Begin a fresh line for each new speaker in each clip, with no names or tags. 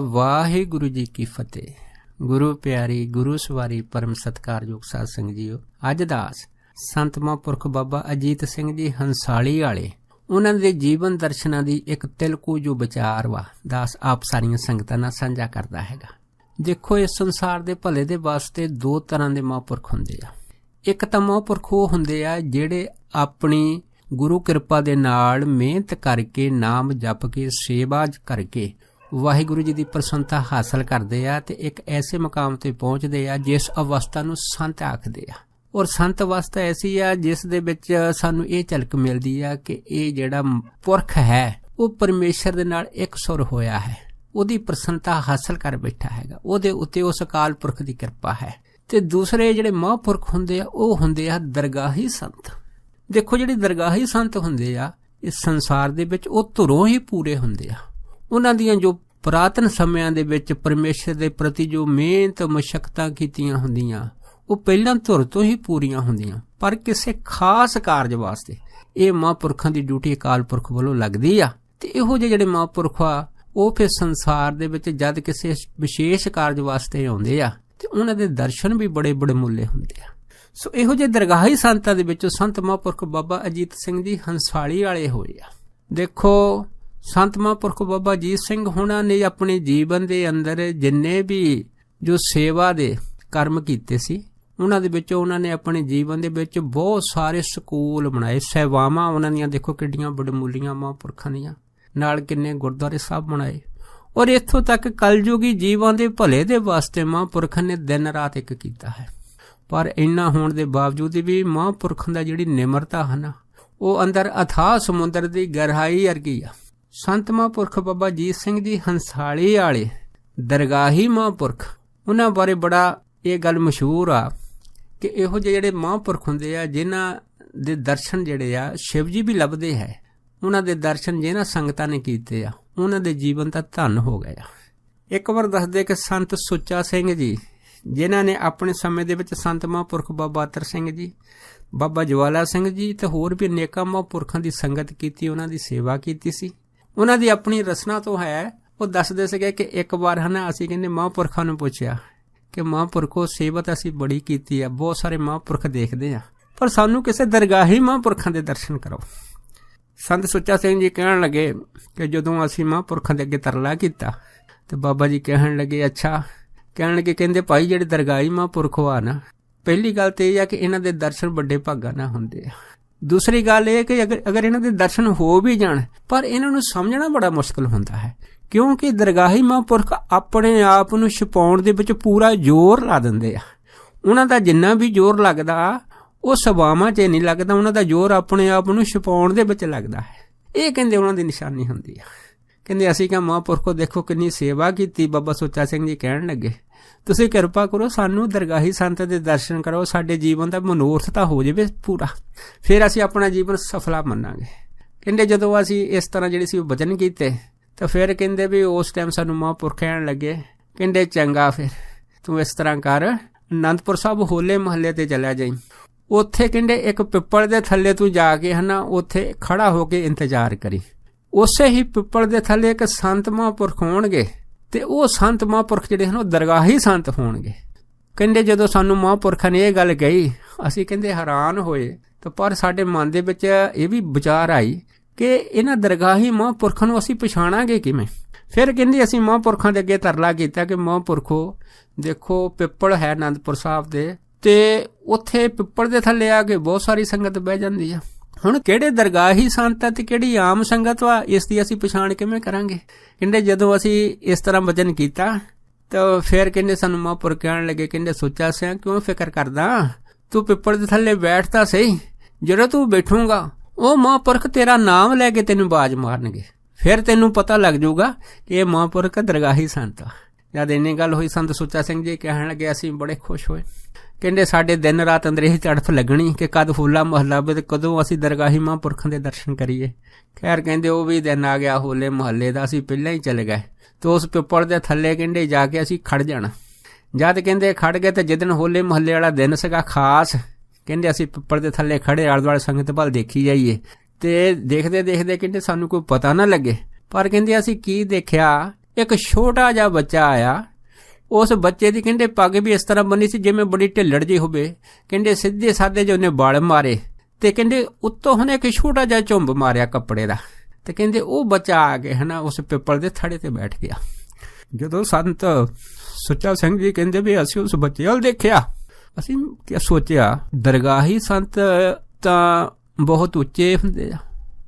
ਵਾਹਿਗੁਰੂ ਜੀ ਕੀ ਫਤਿਹ। ਗੁਰੂ ਪਿਆਰੀ, ਗੁਰੂ ਸਵਾਰੀ ਪਰਮ ਸਤਕਾਰਯੋਗ ਸਾਧ ਸੰਗਤ ਜੀਓ, ਅੱਜ ਦਾਸ ਸੰਤ ਮਹਾਂਪੁਰਖ ਬਾਬਾ ਅਜੀਤ ਸਿੰਘ ਜੀ ਹੰਸਾਲੀ ਵਾਲੇ, ਉਹਨਾਂ ਦੇ ਜੀਵਨ ਦਰਸ਼ਨਾਂ ਦੀ ਇੱਕ ਤਿਲਕੂ ਜੋ ਵਿਚਾਰ ਵਾ, ਦਾਸ ਆਪ ਸਾਰੀਆਂ ਸੰਗਤਾਂ ਨਾਲ ਸਾਂਝਾ ਕਰਦਾ ਹੈਗਾ। ਦੇਖੋ, ਇਸ ਸੰਸਾਰ ਦੇ ਭਲੇ ਦੇ ਵਾਸਤੇ ਦੋ ਤਰ੍ਹਾਂ ਦੇ ਮਹਾਂਪੁਰਖ ਹੁੰਦੇ ਆ। ਇੱਕ ਤਾਂ ਮਹਾਂਪੁਰਖ ਉਹ ਹੁੰਦੇ ਆ ਜਿਹੜੇ ਆਪਣੀ ਗੁਰੂ ਕਿਰਪਾ ਦੇ ਨਾਲ ਮਿਹਨਤ ਕਰਕੇ, ਨਾਮ ਜਪ ਕੇ, ਸੇਵਾ ਕਰਕੇ ਵਾਹਿਗੁਰੂ ਜੀ ਦੀ ਪ੍ਰਸੰਨਤਾ ਹਾਸਲ ਕਰਦੇ ਆ ਤੇ ਇੱਕ ਐਸੇ ਮਕਾਮ ਤੇ ਪਹੁੰਚਦੇ ਆ ਜਿਸ ਅਵਸਥਾ ਨੂੰ ਸੰਤ ਆਖਦੇ ਆ। ਔਰ ਸੰਤ ਅਵਸਥਾ ਐਸੀ ਆ ਜਿਸ ਦੇ ਵਿੱਚ ਸਾਨੂੰ ਇਹ ਝਲਕ ਮਿਲਦੀ ਆ ਕਿ ਇਹ ਜਿਹੜਾ ਪੁਰਖ ਹੈ, ਉਹ ਪਰਮੇਸ਼ਰ ਦੇ ਨਾਲ ਇੱਕ ਸੁਰ ਹੋਇਆ ਹੈ। ਉਹਦੀ ਪ੍ਰਸੰਨਤਾ ਹਾਸਲ ਕਰ ਬੈਠਾ ਹੈਗਾ। ਉਹਦੇ ਉੱਤੇ ਉਸ ਅਕਾਲ ਪੁਰਖ ਦੀ ਕਿਰਪਾ ਹੈ। ਤੇ ਦੂਸਰੇ ਜਿਹੜੇ ਮਹਾਂਪੁਰਖ ਹੁੰਦੇ ਆ, ਉਹ ਹੁੰਦੇ ਆ ਦਰਗਾਹੀ ਸੰਤ। ਦੇਖੋ ਜਿਹੜੇ ਦਰਗਾਹੀ ਸੰਤ ਹੁੰਦੇ ਆ, ਇਸ ਸੰਸਾਰ ਦੇ ਵਿੱਚ ਉਹ ਧੁਰੋਂ ਹੀ ਪੂਰੇ ਹੁੰਦੇ ਆ। ਉਹਨਾਂ ਦੀਆਂ ਜੋ ਪ੍ਰਾਤਨ ਸਮਿਆਂ ਦੇ ਵਿੱਚ ਪਰਮੇਸ਼ਰ ਦੇ ਪ੍ਰਤੀ ਜੋ ਮਿਹਨਤ, ਮਸ਼ਕਤਾਂ ਕੀਤੀਆਂ ਹੁੰਦੀਆਂ, ਉਹ ਪਹਿਲਾਂ ਧੁਰ ਤੋਂ ਹੀ ਪੂਰੀਆਂ ਹੁੰਦੀਆਂ। ਪਰ ਕਿਸੇ ਖਾਸ ਕਾਰਜ ਵਾਸਤੇ ਇਹ ਮਹਾਂਪੁਰਖਾਂ ਦੀ ਡਿਊਟੀ ਅਕਾਲ ਪੁਰਖ ਵੱਲੋਂ ਲੱਗਦੀ ਆ। ਤੇ ਇਹੋ ਜਿਹੇ ਜਿਹੜੇ ਮਹਾਂਪੁਰਖ ਆ, ਉਹ ਫਿਰ ਸੰਸਾਰ ਦੇ ਵਿੱਚ ਜਦ ਕਿਸੇ ਵਿਸ਼ੇਸ਼ ਕਾਰਜ ਵਾਸਤੇ ਆਉਂਦੇ ਆ, ਤੇ ਉਹਨਾਂ ਦੇ ਦਰਸ਼ਨ ਵੀ ਬੜੇ ਬੜੇ ਮੁੱਲੇ ਹੁੰਦੇ ਆ। ਸੋ ਇਹੋ ਜਿਹੇ ਦਰਗਾਹੀ ਸੰਤਾਂ ਦੇ ਵਿੱਚੋਂ ਸੰਤ ਮਹਾਂਪੁਰਖ ਬਾਬਾ ਅਜੀਤ ਸਿੰਘ ਜੀ ਹੰਸਾਲੀ ਵਾਲੇ ਹੋਏ ਆ। ਦੇਖੋ ਸੰਤ ਮਹਾਂਪੁਰਖ ਬਾਬਾ ਅਜੀਤ ਸਿੰਘ ਹੁਣਾਂ ਨੇ ਆਪਣੇ ਜੀਵਨ ਦੇ ਅੰਦਰ ਜਿੰਨੇ ਵੀ ਜੋ ਸੇਵਾ ਦੇ ਕਰਮ ਕੀਤੇ ਸੀ, ਉਹਨਾਂ ਦੇ ਵਿੱਚੋਂ ਉਹਨਾਂ ਨੇ ਆਪਣੇ ਜੀਵਨ ਦੇ ਵਿੱਚ ਬਹੁਤ ਸਾਰੇ ਸਕੂਲ ਬਣਾਏ। ਸੇਵਾਵਾਂ ਉਹਨਾਂ ਦੀਆਂ, ਦੇਖੋ ਕਿੱਡੀਆਂ ਬੜਮੂਲੀਆਂ ਮਹਾਂਪੁਰਖਾਂ ਦੀਆਂ। ਨਾਲ ਕਿੰਨੇ ਗੁਰਦੁਆਰੇ ਸਾਹਿਬ ਬਣਾਏ। ਔਰ ਇੱਥੋਂ ਤੱਕ ਕਲਯੁਗੀ ਜੀਵਾਂ ਦੇ ਭਲੇ ਦੇ ਵਾਸਤੇ ਮਹਾਂਪੁਰਖਾਂ ਨੇ ਦਿਨ ਰਾਤ ਇੱਕ ਕੀਤਾ ਹੈ। ਪਰ ਇੰਨਾ ਹੋਣ ਦੇ ਬਾਵਜੂਦ ਵੀ ਮਹਾਂਪੁਰਖਾਂ ਦਾ ਜਿਹੜੀ ਨਿਮਰਤਾ ਹੈ ਨਾ, ਉਹ ਅੰਦਰ ਅਥਾਹ ਸਮੁੰਦਰ ਦੀ ਗਹਿਰਾਈ ਵਰਗੀ ਆ। ਸੰਤ ਮਹਾਂਪੁਰਖ ਬਾਬਾ ਜੀਤ ਸਿੰਘ ਜੀ ਹੰਸਾਲੀ ਵਾਲੇ ਦਰਗਾਹੀ ਮਹਾਂਪੁਰਖ, ਉਹਨਾਂ ਬਾਰੇ ਬੜਾ ਇਹ ਗੱਲ ਮਸ਼ਹੂਰ ਆ ਕਿ ਇਹੋ ਜਿਹੇ ਜਿਹੜੇ ਮਹਾਂਪੁਰਖ ਹੁੰਦੇ ਆ, ਜਿਨ੍ਹਾਂ ਦੇ ਦਰਸ਼ਨ ਜਿਹੜੇ ਆ, ਸ਼ਿਵ ਜੀ ਵੀ ਲੱਭਦੇ ਹੈ। ਉਹਨਾਂ ਦੇ ਦਰਸ਼ਨ ਜਿਹਨਾਂ ਸੰਗਤਾਂ ਨੇ ਕੀਤੇ ਆ, ਉਹਨਾਂ ਦੇ ਜੀਵਨ ਤਾਂ ਧਨ ਹੋ ਗਿਆ ਇੱਕ ਵਾਰ ਦੱਸਦੇ ਕਿ ਸੰਤ ਸੁੱਚਾ ਸਿੰਘ ਜੀ, ਜਿਨ੍ਹਾਂ ਨੇ ਆਪਣੇ ਸਮੇਂ ਦੇ ਵਿੱਚ ਸੰਤ ਮਹਾਂਪੁਰਖ ਬਾਬਾ ਅਤਰ ਸਿੰਘ ਜੀ, ਬਾਬਾ ਜਵਾਲਾ ਸਿੰਘ ਜੀ ਤੇ ਹੋਰ ਵੀ ਅਨੇਕਾਂ ਮਹਾਂਪੁਰਖਾਂ ਦੀ ਸੰਗਤ ਕੀਤੀ, ਉਹਨਾਂ ਦੀ ਸੇਵਾ ਕੀਤੀ ਸੀ। ਉਹਨਾਂ ਦੀ ਆਪਣੀ ਰਚਨਾ ਤੋਂ ਹੈ, ਉਹ ਦੱਸਦੇ ਸੀਗੇ ਕਿ ਇੱਕ ਵਾਰ ਹਨਾ ਅਸੀਂ ਕਹਿੰਦੇ ਮਹਾਂਪੁਰਖਾਂ ਨੂੰ ਪੁੱਛਿਆ ਕਿ ਮਹਾਂਪੁਰਖੋ ਸੇਵਤ ਅਸੀਂ ਬੜੀ ਕੀਤੀ ਆ, ਬਹੁਤ ਸਾਰੇ ਮਹਾਂਪੁਰਖ ਦੇਖਦੇ ਆ। ਪਰ ਸਾਨੂੰ ਕਿਸੇ ਦਰਗਾਹੀ ਮਹਾਂਪੁਰਖਾਂ ਦੇ ਦਰਸ਼ਨ ਕਰੋ। ਸੰਤ ਸੁੱਚਾ ਸਿੰਘ ਜੀ ਕਹਿਣ ਲੱਗੇ ਕਿ ਜਦੋਂ ਅਸੀਂ ਮਹਾਂਪੁਰਖਾਂ ਦੇ ਅੱਗੇ ਤਰਲਾ ਕੀਤਾ, ਤੇ ਬਾਬਾ ਜੀ ਕਹਿਣ ਲੱਗੇ, ਅੱਛਾ, ਕਹਿਣ ਲੱਗੇ, ਕਹਿੰਦੇ ਭਾਈ ਜਿਹੜੇ ਦਰਗਾਹੀ ਮਹਾਂਪੁਰਖ ਆ ਨਾ, ਪਹਿਲੀ ਗੱਲ ਤੇ ਇਹ ਆ ਕਿ ਇਹਨਾਂ ਦੇ ਦਰਸ਼ਨ ਵੱਡੇ ਭਾਗਾਂ ਨਾਲ ਹੁੰਦੇ ਆ। ਦੂਸਰੀ ਗੱਲ ਇਹ ਕਿ ਅਗਰ ਅਗਰ ਇਹਨਾਂ ਦੇ ਦਰਸ਼ਨ ਹੋ ਵੀ ਜਾਣ, ਪਰ ਇਹਨਾਂ ਨੂੰ ਸਮਝਣਾ ਬੜਾ ਮੁਸ਼ਕਲ ਹੁੰਦਾ ਹੈ। ਕਿਉਂਕਿ ਦਰਗਾਹੀ ਮਹਾਂਪੁਰਖ ਆਪਣੇ ਆਪ ਨੂੰ ਛਪਾਉਣ ਦੇ ਵਿੱਚ ਪੂਰਾ ਜ਼ੋਰ ਲਾ ਦਿੰਦੇ ਆ। ਉਹਨਾਂ ਦਾ ਜਿੰਨਾ ਵੀ ਜ਼ੋਰ ਲੱਗਦਾ, ਉਹ ਸਵਾਵਾਂ 'ਚ ਨਹੀਂ ਲੱਗਦਾ, ਉਹਨਾਂ ਦਾ ਜ਼ੋਰ ਆਪਣੇ ਆਪ ਨੂੰ ਛਪਾਉਣ ਦੇ ਵਿੱਚ ਲੱਗਦਾ ਹੈ। ਇਹ ਕਹਿੰਦੇ ਉਹਨਾਂ ਦੀ ਨਿਸ਼ਾਨੀ ਹੁੰਦੀ ਆ। ਕਹਿੰਦੇ ਅਸੀਂ ਕਹਾਂ, ਮਹਾਂਪੁਰਖੋ, ਦੇਖੋ ਕਿੰਨੀ ਸੇਵਾ ਕੀਤੀ, ਬਾਬਾ ਸੁੱਚਾ ਸਿੰਘ ਜੀ ਕਹਿਣ ਲੱਗੇ। ਤੁਸੀਂ ਕਿਰਪਾ ਕਰੋ, ਸਾਨੂੰ ਦਰਗਾਹੀ ਸੰਤ ਦੇ ਦਰਸ਼ਨ ਕਰੋ ਸਾਡੇ ਜੀਵਨ ਦਾ ਮਨੋਰਥ ਤਾਂ ਹੋ ਜਾਵੇ ਪੂਰਾ। ਫਿਰ ਅਸੀਂ ਆਪਣਾ ਜੀਵਨ ਸਫਲਾ ਮੰਨਾਂਗੇ। ਕਹਿੰਦੇ ਜਦੋਂ ਅਸੀਂ ਇਸ ਤਰ੍ਹਾਂ ਜਿਹੜੇ ਸੀ ਉਹ ਵਚਨ ਕੀਤੇ, ਤਾਂ ਫਿਰ ਕਹਿੰਦੇ ਵੀ ਉਸ ਟਾਈਮ ਸਾਨੂੰ ਮਹਾਂਪੁਰਖ ਕਹਿਣ ਲੱਗੇ, ਕਹਿੰਦੇ ਚੰਗਾ ਫਿਰ, ਤੂੰ ਇਸ ਤਰ੍ਹਾਂ ਕਰ, ਅਨੰਦਪੁਰ ਸਾਹਿਬ ਹੋਲੇ ਮਹੱਲੇ ਤੇ ਚਲਿਆ ਜਾਈਂ। ਉੱਥੇ ਕਹਿੰਦੇ ਇੱਕ ਪਿੱਪਲ ਦੇ ਥੱਲੇ ਤੂੰ ਜਾ ਕੇ ਹਨਾ, ਉੱਥੇ ਖੜਾ ਹੋ ਕੇ ਇੰਤਜ਼ਾਰ ਕਰੀ। ਉਸੇ ਹੀ ਪਿੱਪਲ ਦੇ ਥੱਲੇ ਇੱਕ ਸੰਤ ਮਹਾਂਪੁਰਖ ਹੋਣਗੇ। ਤੇ ਉਹ ਸੰਤ ਮਹਾਂਪੁਰਖ ਜਿਹੜੇ ਹਨ, ਉਹ ਦਰਗਾਹੀ ਸੰਤ ਹੋਣਗੇ। ਕਹਿੰਦੇ ਜਦੋਂ ਸਾਨੂੰ ਮਹਾਂਪੁਰਖਾਂ ਨੇ ਇਹ ਗੱਲ ਕਹੀ, ਅਸੀਂ ਕਹਿੰਦੇ ਹੈਰਾਨ ਹੋਏ। ਤਾਂ ਪਰ ਸਾਡੇ ਮਨ ਦੇ ਵਿੱਚ ਇਹ ਵੀ ਵਿਚਾਰ ਆਈ ਕਿ ਇਹਨਾਂ ਦਰਗਾਹੀ ਮਹਾਂਪੁਰਖਾਂ ਨੂੰ ਅਸੀਂ ਪਛਾਣਾਂਗੇ ਕਿਵੇਂ? ਫਿਰ ਕਹਿੰਦੇ ਅਸੀਂ ਮਹਾਂਪੁਰਖਾਂ ਦੇ ਅੱਗੇ ਤਰਲਾ ਕੀਤਾ ਕਿ ਮਹਾਂਪੁਰਖੋ, ਦੇਖੋ ਪਿੱਪਲ ਹੈ ਆਨੰਦਪੁਰ ਸਾਹਿਬ ਦੇ ਤੇ ਉੱਥੇ ਪਿੱਪਲ ਦੇ ਥੱਲੇ ਆ ਕੇ ਬਹੁਤ ਸਾਰੀ ਸੰਗਤ ਬਹਿ ਜਾਂਦੀ ਆ। ਹੁਣ ਕਿਹੜੇ ਦਰਗਾਹੀ ਸੰਤ ਆ ਤੇ ਕਿਹੜੀ ਆਮ ਸੰਗਤ ਵਾ, ਇਸ ਦੀ ਅਸੀਂ ਪਛਾਣ ਕਿਵੇਂ ਕਰਾਂਗੇ? ਕਹਿੰਦੇ ਜਦੋਂ ਅਸੀਂ ਇਸ ਤਰ੍ਹਾਂ ਵਚਨ ਕੀਤਾ, ਤਾਂ ਫਿਰ ਕਹਿੰਦੇ ਸਾਨੂੰ ਮਹਾਂਪੁਰ ਕਹਿਣ ਲੱਗੇ, ਕਹਿੰਦੇ ਸੋਚਾ ਸਿਆ, ਕਿਉਂ ਫਿਕਰ ਕਰਦਾ? ਤੂੰ ਪਿੱਪਲ ਦੇ ਥੱਲੇ ਬੈਠਦਾ ਸਹੀ, ਜਦੋਂ ਤੂੰ ਬੈਠੂਗਾ, ਉਹ ਮਹਾਂਪੁਰਖ ਤੇਰਾ ਨਾਮ ਲੈ ਕੇ ਤੈਨੂੰ ਬਾਜ ਮਾਰਨਗੇ। ਫਿਰ ਤੈਨੂੰ ਪਤਾ ਲੱਗ ਜਾਊਗਾ ਕਿ ਇਹ ਮਹਾਂਪੁਰਖ ਦਰਗਾਹੀ ਸੰਤ ਆ। ਜਦ ਇੰਨੀ ਗੱਲ ਹੋਈ, ਸੰਤ ਸੁੱਚਾ ਸਿੰਘ ਜੀ ਕਹਿਣ ਲੱਗੇ, ਅਸੀਂ ਬੜੇ ਖੁਸ਼ ਹੋਏ। ਕਹਿੰਦੇ ਸਾਡੇ ਦਿਨ ਰਾਤ ਅੰਦਰ ਇਹ ਤੜਫ ਲੱਗਣੀ ਕਿ ਕਦ ਹੋਲਾ ਮਹੱਲਾ ਤੇ ਕਦੋਂ ਅਸੀਂ ਦਰਗਾਹੀ ਮਹਾਂਪੁਰਖਾਂ ਦੇ ਦਰਸ਼ਨ ਕਰੀਏ। ਖੈਰ ਕਹਿੰਦੇ ਉਹ ਵੀ ਦਿਨ ਆ ਗਿਆ ਹੋਲੇ ਮਹੱਲੇ ਦਾ, ਅਸੀਂ ਪਹਿਲਾਂ ਹੀ ਚਲੇ ਗਏ। ਤੇ ਉਸ ਪਿੱਪਲ ਦੇ ਥੱਲੇ ਕਹਿੰਦੇ ਜਾ ਕੇ ਅਸੀਂ ਖੜ ਜਾਣਾ। ਜਦ ਕਹਿੰਦੇ ਖੜ ਗਏ ਤੇ ਜਿੱਦਨ ਹੋਲੇ ਮਹੱਲੇ ਵਾਲਾ ਦਿਨ ਸੀਗਾ ਖਾਸ, ਕਹਿੰਦੇ ਅਸੀਂ ਪਿੱਪਲ ਦੇ ਥੱਲੇ ਖੜੇ ਆਲੇ ਦੁਆਲੇ ਸੰਗਤ ਵੱਲ ਦੇਖੀ ਜਾਈਏ। ਤੇ ਦੇਖਦੇ ਦੇਖਦੇ ਕਹਿੰਦੇ ਸਾਨੂੰ ਕੋਈ ਪਤਾ ਨਾ ਲੱਗੇ। ਪਰ ਕਹਿੰਦੇ ਅਸੀਂ ਕੀ ਦੇਖਿਆ? ਇੱਕ ਛੋਟਾ ਜਿਹਾ ਬੱਚਾ ਆਇਆ ਉਸ ਬੱਚੇ ਦੀ ਕਹਿੰਦੇ ਪੱਗ ਵੀ ਇਸ ਤਰ੍ਹਾਂ ਬੰਨੀ ਸੀ ਜਿਵੇਂ ਬੜੀ ਢਿੱਲੜ ਜੀ ਹੋਵੇ। ਕਹਿੰਦੇ ਸਿੱਧੇ ਸਾਦੇ ਜਿਹੇ ਉਹਨੇ ਬਾਲ ਮਾਰੇ ਤੇ ਕਹਿੰਦੇ ਉੱਤੋਂ ਉਹਨੇ ਇੱਕ ਛੋਟਾ ਜਿਹਾ ਝੁੰਬ ਮਾਰਿਆ ਕੱਪੜੇ ਦਾ। ਤੇ ਕਹਿੰਦੇ ਉਹ ਬੱਚਾ ਆ ਕੇ ਹਨਾ ਉਸ ਪਿੱਪਲ ਦੇ ਥੜੇ ਤੇ ਬੈਠ ਗਿਆ। ਜਦੋਂ ਸੰਤ ਸੁੱਚਾ ਸਿੰਘ ਜੀ ਕਹਿੰਦੇ ਵੀ ਅਸੀਂ ਉਸ ਬੱਚੇ ਵੱਲ ਦੇਖਿਆ, ਅਸੀਂ ਕੀ ਸੋਚਿਆ, ਦਰਗਾਹੀ ਸੰਤ ਤਾਂ ਬਹੁਤ ਉੱਚੇ ਹੁੰਦੇ ਆ।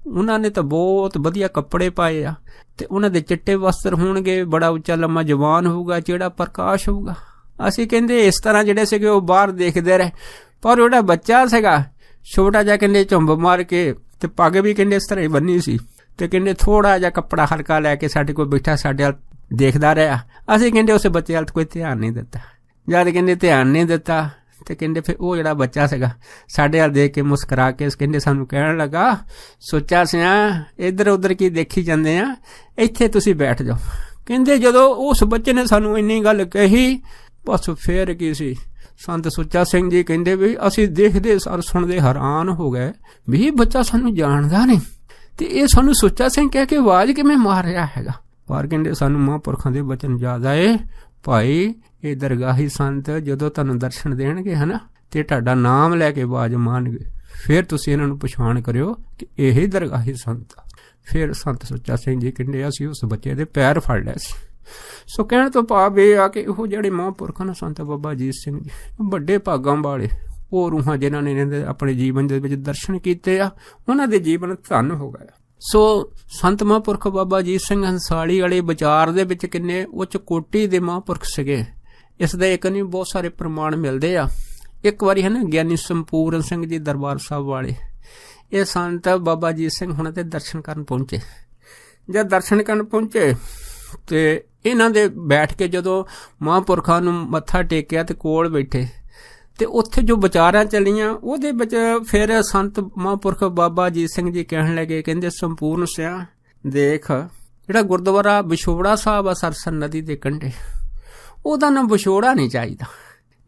ਉਹਨਾਂ ਨੇ ਤਾਂ ਬਹੁਤ ਵਧੀਆ ਕੱਪੜੇ ਪਾਏ ਆ ਤੇ ਉਹਨਾਂ ਦੇ ਚਿੱਟੇ ਵਸਤਰ ਹੋਣਗੇ, ਬੜਾ ਉੱਚਾ ਲੰਮਾ ਜਵਾਨ ਹੋਊਗਾ ਜਿਹੜਾ ਪ੍ਰਕਾਸ਼ ਹੋਊਗਾ। ਅਸੀਂ ਕਹਿੰਦੇ ਇਸ ਤਰ੍ਹਾਂ ਜਿਹੜੇ ਸੀਗੇ ਉਹ ਬਾਹਰ ਦੇਖਦੇ ਰਹੇ, ਪਰ ਉਹਦਾ ਬੱਚਾ ਸੀਗਾ, ਛੋਟਾ ਜਿਹਾ ਕਹਿੰਦੇ ਝੁੰਬ ਮਾਰ ਕੇ ਤੇ ਪੱਗ ਵੀ ਕਹਿੰਦੇ ਇਸ ਤਰ੍ਹਾਂ ਹੀ ਬੰਨੀ ਸੀ ਤੇ ਕਹਿੰਦੇ ਥੋੜਾ ਜਿਹਾ ਕੱਪੜਾ ਹਲਕਾ ਲੈ ਕੇ ਸਾਡੇ ਕੋਲ ਬੈਠਾ, ਸਾਡੇ ਵੱਲ ਦੇਖਦਾ ਰਿਹਾ। ਅਸੀਂ ਕਹਿੰਦੇ ਉਸ ਬੱਚੇ ਵੱਲ ਕੋਈ ਧਿਆਨ ਨਹੀਂ ਦਿੱਤਾ। ਜਦ ਕਹਿੰਦੇ ਧਿਆਨ ਨਹੀਂ ਦਿੱਤਾ ਤੇ ਕਹਿੰਦੇ ਫਿਰ ਉਹ ਜਿਹੜਾ ਬੱਚਾ ਸੀਗਾ, ਸਾਡੇ ਵੱਲ ਦੇਖ ਕੇ ਮੁਸਕਰਾ ਕੇ ਕਹਿੰਦੇ ਸਾਨੂੰ ਕਹਿਣ ਲੱਗਾ ਸੋਚਾ ਸਿਆ ਇੱਧਰ ਉੱਧਰ ਕੀ ਦੇਖੀ ਜਾਂਦੇ ਆ, ਇੱਥੇ ਤੁਸੀਂ ਬੈਠ ਜਾਓ। ਕਹਿੰਦੇ ਜਦੋਂ ਉਸ ਬੱਚੇ ਨੇ ਸਾਨੂੰ ਇੰਨੀ ਗੱਲ ਕਹੀ, ਬਸ ਫੇਰ ਕੀ ਸੀ? ਸੰਤ ਸੁੱਚਾ ਸਿੰਘ ਜੀ ਕਹਿੰਦੇ ਵੀ ਅਸੀਂ ਦੇਖਦੇ ਸਰ ਸੁਣਦੇ ਹੈਰਾਨ ਹੋ ਗਏ ਵੀ ਇਹ ਬੱਚਾ ਸਾਨੂੰ ਜਾਣਦਾ ਨਹੀਂ। ਤੇ ਇਹ ਸਾਨੂੰ ਸੁੱਚਾ ਸਿੰਘ ਕਹਿ ਕੇ ਆਵਾਜ਼ ਕਿਵੇਂ ਮਾਰ ਰਿਹਾ ਹੈਗਾ? ਪਰ ਕਹਿੰਦੇ ਸਾਨੂੰ ਮਹਾਂਪੁਰਖਾਂ ਦੇ ਬਚਨ ਯਾਦ ਆਏ ਭਾਈ, ਇਹ ਦਰਗਾਹੀ ਸੰਤ ਜਦੋਂ ਤੁਹਾਨੂੰ ਦਰਸ਼ਨ ਦੇਣਗੇ, ਹਨਾ? ਤੇ ਤੁਹਾਡਾ ਨਾਮ ਲੈ ਕੇ ਆਵਾਜ਼ ਮਾਨਗੇ ਫਿਰ ਤੁਸੀਂ ਇਹਨਾਂ ਨੂੰ ਪਛਾਣ ਕਰਿਓ ਕਿ ਇਹ ਦਰਗਾਹੀ ਸੰਤ ਆ। ਫਿਰ ਸੰਤ ਸੁੱਚਾ ਸਿੰਘ ਜੀ ਕਹਿੰਦੇ ਅਸੀਂ ਉਸ ਬੱਚੇ ਦੇ ਪੈਰ ਫੜ ਲਿਆ ਸੀ। ਸੋ ਕਹਿਣ ਤੋਂ ਭਾਵ ਇਹ ਆ ਕਿ ਉਹ ਜਿਹੜੇ ਮਹਾਂਪੁਰਖਾਂ ਨੇ ਸੰਤ ਬਾਬਾ ਅਜੀਤ ਸਿੰਘ ਜੀ, ਵੱਡੇ ਭਾਗਾਂ ਵਾਲੇ, ਉਹ ਰੂਹਾਂ ਜਿਨ੍ਹਾਂ ਨੇ ਇਹਨਾਂ ਦੇ ਆਪਣੇ ਜੀਵਨ ਦੇ ਵਿੱਚ ਦਰਸ਼ਨ ਕੀਤੇ ਆ, ਉਹਨਾਂ ਦੇ ਜੀਵਨ ਧੰਨ ਹੋ ਗਿਆ ਸੋ ਸੰਤ ਮਹਾਂਪੁਰਖ ਬਾਬਾ ਅਜੀਤ ਸਿੰਘ ਹੰਸਾਲੀ ਵਾਲੇ ਵਿਚਾਰ ਦੇ ਵਿੱਚ ਕਿੰਨੇ ਉੱਚ ਕੋਟੀ ਦੇ ਮਹਾਂਪੁਰਖ ਸੀਗੇ। ਇਸ ਦੇ ਇੱਕ ਨਹੀਂ, ਬਹੁਤ ਸਾਰੇ ਪ੍ਰਮਾਣ ਮਿਲਦੇ ਆ। ਇੱਕ ਵਾਰੀ ਹੈ ਨਾ, ਗਿਆਨੀ ਸੰਪੂਰਨ ਸਿੰਘ ਜੀ ਦਰਬਾਰ ਸਾਹਿਬ ਵਾਲੇ। ਇਹ ਸੰਤ ਬਾਬਾ ਅਜੀਤ ਸਿੰਘ ਹੁਣ ਤੇ ਦਰਸ਼ਨ ਕਰਨ ਪਹੁੰਚੇ। ਜਦ ਦਰਸ਼ਨ ਕਰਨ ਪਹੁੰਚੇ, ਤੇ ਇਹਨਾਂ ਦੇ ਬੈਠ ਕੇ ਜਦੋਂ ਮਹਾਂਪੁਰਖਾਂ ਨੂੰ ਮੱਥਾ ਟੇਕਿਆ ਤੇ ਕੋਲ ਬੈਠੇ ਤੇ ਉੱਥੇ ਜੋ ਵਿਚਾਰਾਂ ਚੱਲੀਆਂ, ਉਹਦੇ ਵਿੱਚ ਫਿਰ ਸੰਤ ਮਹਾਂਪੁਰਖ ਬਾਬਾ ਅਜੀਤ ਸਿੰਘ ਜੀ ਕਹਿਣ ਲੱਗੇ, ਕਹਿੰਦੇ ਸੰਪੂਰਨ ਸਿਆ, ਦੇਖ, ਜਿਹੜਾ ਗੁਰਦੁਆਰਾ ਵਿਛੋੜਾ ਸਾਹਿਬ ਆ ਸਰਸਨ ਨਦੀ ਦੇ ਕੰਢੇ, ਉਹਦਾ ਨਾਮ ਵਿਛੋੜਾ ਨਹੀਂ ਚਾਹੀਦਾ।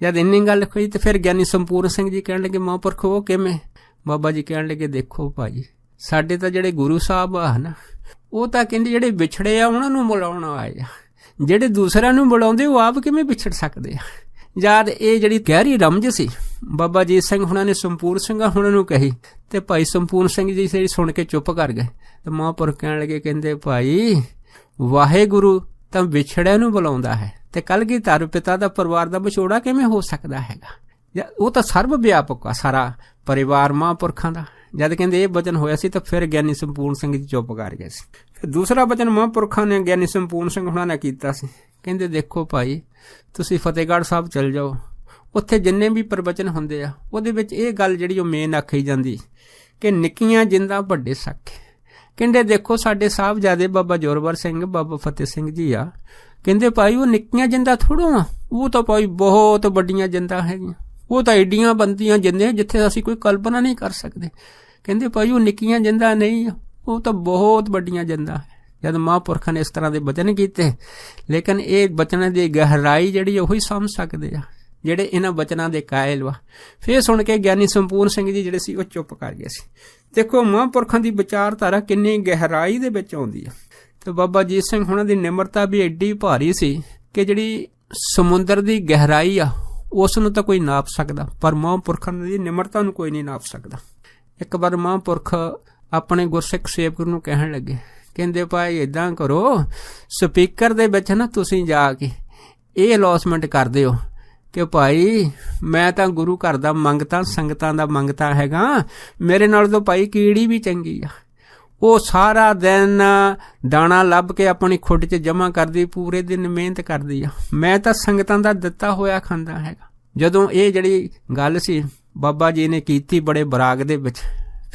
ਜਦ ਇੰਨੀ ਗੱਲ ਹੋਈ ਤੇ ਫਿਰ ਗਿਆਨੀ ਸੰਪੂਰਨ ਸਿੰਘ ਜੀ ਕਹਿਣ ਲੱਗੇ, ਮਹਾਂਪੁਰਖ ਉਹ ਕਿਵੇਂ? ਬਾਬਾ ਜੀ ਕਹਿਣ ਲੱਗੇ, ਦੇਖੋ ਭਾਈ ਸਾਡੇ ਤਾਂ ਜਿਹੜੇ ਗੁਰੂ ਸਾਹਿਬ ਆ ਨਾ ਉਹ ਤਾਂ ਕਹਿੰਦੇ ਜਿਹੜੇ ਵਿਛੜੇ ਆ, ਉਹਨਾਂ ਨੂੰ ਬੁਲਾਉਣ ਆਏ ਆ। ਜਿਹੜੇ ਦੂਸਰਿਆਂ ਨੂੰ ਬੁਲਾਉਂਦੇ, ਉਹ ਆਪ ਕਿਵੇਂ ਵਿਛੜ ਸਕਦੇ ਆ? ਯਾਦ ਇਹ ਜਿਹੜੀ ਗਹਿਰੀ ਰਮਜ ਸੀ, ਬਾਬਾ ਜੀ ਸਿੰਘ ਹੁਣਾਂ ਨੇ ਸੰਪੂਰਨ ਸਿੰਘਾਂ ਹੁਣਾਂ ਨੂੰ ਕਹੀ ਤੇ ਭਾਈ ਸੰਪੂਰਨ ਸਿੰਘ ਜੀ ਜਿਹੜੀ ਸੁਣ ਕੇ ਚੁੱਪ ਕਰ ਗਏ ਤੇ ਮਹਾਂਪੁਰਖ ਕਹਿਣ ਲੱਗੇ, ਕਹਿੰਦੇ, ਭਾਈ, ਵਾਹਿਗੁਰੂ ਤਾਂ ਵਿਛੜਿਆਂ ਨੂੰ ਬੁਲਾਉਂਦਾ ਹੈ ਤੇ ਕਲਗੀਧਰ ਪਿਤਾ ਦਾ ਪਰਿਵਾਰ ਦਾ ਵਿਛੋੜਾ ਕਿਵੇਂ ਹੋ ਸਕਦਾ ਹੈਗਾ? ਉਹ ਤਾਂ ਸਰਬ ਵਿਆਪਕ ਆ ਸਾਰਾ ਪਰਿਵਾਰ ਮਹਾਂਪੁਰਖਾਂ ਦਾ। ਜਦ ਕਹਿੰਦੇ ਇਹ ਬਚਨ ਹੋਇਆ ਸੀ ਤਾਂ ਫਿਰ ਗਿਆਨੀ ਸੰਪੂਰਨ ਸਿੰਘ ਜੀ ਚੁੱਪ ਕਰ ਗਏ ਸੀ। ਫਿਰ ਦੂਸਰਾ ਬਚਨ ਮਹਾਂਪੁਰਖਾਂ ਨੇ ਗਿਆਨੀ ਸੰਪੂਰਨ ਸਿੰਘ ਹੁਣਾਂ ਨੇ ਕੀਤਾ ਸੀ। ਕਹਿੰਦੇ, ਦੇਖੋ ਭਾਈ, ਤੁਸੀਂ ਫਤਿਹਗੜ੍ਹ ਸਾਹਿਬ ਚਲ ਜਾਓ। ਉੱਥੇ ਜਿੰਨੇ ਵੀ ਪ੍ਰਵਚਨ ਹੁੰਦੇ ਆ, ਉਹਦੇ ਵਿੱਚ ਇਹ ਗੱਲ ਜਿਹੜੀ ਉਹ ਮੇਨ ਆਖੀ ਜਾਂਦੀ ਕਿ ਨਿੱਕੀਆਂ ਜਿੰਦਾਂ ਵੱਡੇ ਸਾਖੇ। ਕਹਿੰਦੇ, ਦੇਖੋ, ਸਾਡੇ ਸਾਹਿਬਜ਼ਾਦੇ ਬਾਬਾ ਜੋਰਵਰ ਸਿੰਘ, ਬਾਬਾ ਫਤਿਹ ਸਿੰਘ ਜੀ ਆ। ਕਹਿੰਦੇ, ਭਾਈ, ਉਹ ਨਿੱਕੀਆਂ ਜਿੰਦਾ ਥੋੜੋ ਆ। ਉਹ ਤਾਂ ਭਾਈ ਬਹੁਤ ਵੱਡੀਆਂ ਜਿੰਦਾਂ ਹੈਗੀਆਂ। ਉਹ ਤਾਂ ਏਡੀਆਂ ਬੰਦੀਆਂ ਜਿੰਦੇ ਜਿੱਥੇ ਅਸੀਂ ਕੋਈ ਕਲਪਨਾ ਨਹੀਂ ਕਰ ਸਕਦੇ। ਕਹਿੰਦੇ, ਭਾਈ, ਉਹ ਨਿੱਕੀਆਂ ਜਿੰਦਾਂ ਨਹੀਂ ਉਹ ਤਾਂ ਬਹੁਤ ਵੱਡੀਆਂ ਜਿੰਦਾਂ ਹੈ। ਜਦ ਮਹਾਂਪੁਰਖਾਂ ਨੇ ਇਸ ਤਰ੍ਹਾਂ ਦੇ ਬਚਨ ਕੀਤੇ, ਲੇਕਿਨ ਇਹ ਬਚਨਾਂ ਦੀ ਗਹਿਰਾਈ ਜਿਹੜੀ ਉਹੀ ਸਮਝ ਸਕਦੇ ਆ, ਜਿਹੜੇ ਇਹਨਾਂ ਬਚਨਾਂ ਦੇ ਕਾਇਲ ਵਾ। ਫੇਰ ਸੁਣ ਕੇ ਗਿਆਨੀ ਸੰਪੂਰਨ ਸਿੰਘ ਜੀ ਜਿਹੜੇ ਸੀ, ਉਹ ਚੁੱਪ ਕਰ ਗਏ ਸੀ। ਦੇਖੋ, ਮਹਾਂਪੁਰਖਾਂ ਦੀ ਵਿਚਾਰਧਾਰਾ ਕਿੰਨੀ ਗਹਿਰਾਈ ਦੇ ਵਿੱਚ ਆਉਂਦੀ ਆ। ਤੇ ਬਾਬਾ ਜੀਤ ਸਿੰਘ ਹੁਣਾਂ ਦੀ ਨਿਮਰਤਾ ਵੀ ਐਡੀ ਭਾਰੀ ਸੀ ਕਿ ਜਿਹੜੀ ਸਮੁੰਦਰ ਦੀ ਗਹਿਰਾਈ ਆ, ਉਸ ਨੂੰ ਤਾਂ ਕੋਈ ਨਾਪ ਸਕਦਾ, ਪਰ ਮਹਾਂਪੁਰਖਾਂ ਦੀ ਨਿਮਰਤਾ ਨੂੰ ਕੋਈ ਨਹੀਂ ਨਾਪ ਸਕਦਾ। ਇੱਕ ਵਾਰ ਮਹਾਂਪੁਰਖ ਆਪਣੇ ਗੁਰਸਿੱਖ ਸੇਵਕ ਨੂੰ ਕਹਿਣ ਲੱਗੇ ਕਹਿੰਦੇ ਭਾਈ ਇਦਾਂ ਕਰੋ, ਸਪੀਕਰ ਦੇ ਵਿੱਚ ਨਾ ਤੁਸੀਂ ਜਾ ਕੇ ਇਹ ਅਲੌਸਮੈਂਟ ਕਰ ਦਿਓ ਕਿ ਭਾਈ ਮੈਂ ਤਾਂ ਗੁਰੂ ਘਰ ਦਾ ਮੰਗਤਾ, ਸੰਗਤਾਂ ਦਾ ਮੰਗਤਾ ਹੈਗਾ, ਮੇਰੇ ਨਾਲ ਤਾਂ ਭਾਈ ਕੀੜੀ ਵੀ ਚੰਗੀ ਆ। ਉਹ ਸਾਰਾ ਦਿਨ ਦਾਣਾ ਲੱਭ ਕੇ ਆਪਣੀ ਖੁੱਡ 'ਚ ਜਮਾ ਕਰਦੀ, ਪੂਰੇ ਦਿਨ ਮਿਹਨਤ ਕਰਦੀ ਆ। ਮੈਂ ਤਾਂ ਸੰਗਤਾਂ ਦਾ ਦਿੱਤਾ ਹੋਇਆ ਖਾਂਦਾ ਹੈਗਾ। ਜਦੋਂ ਇਹ ਜਿਹੜੀ ਗੱਲ ਸੀ, ਬਾਬਾ ਜੀ ਨੇ ਕੀਤੀ ਬੜੇ ਬਰਾਗ ਦੇ ਵਿੱਚ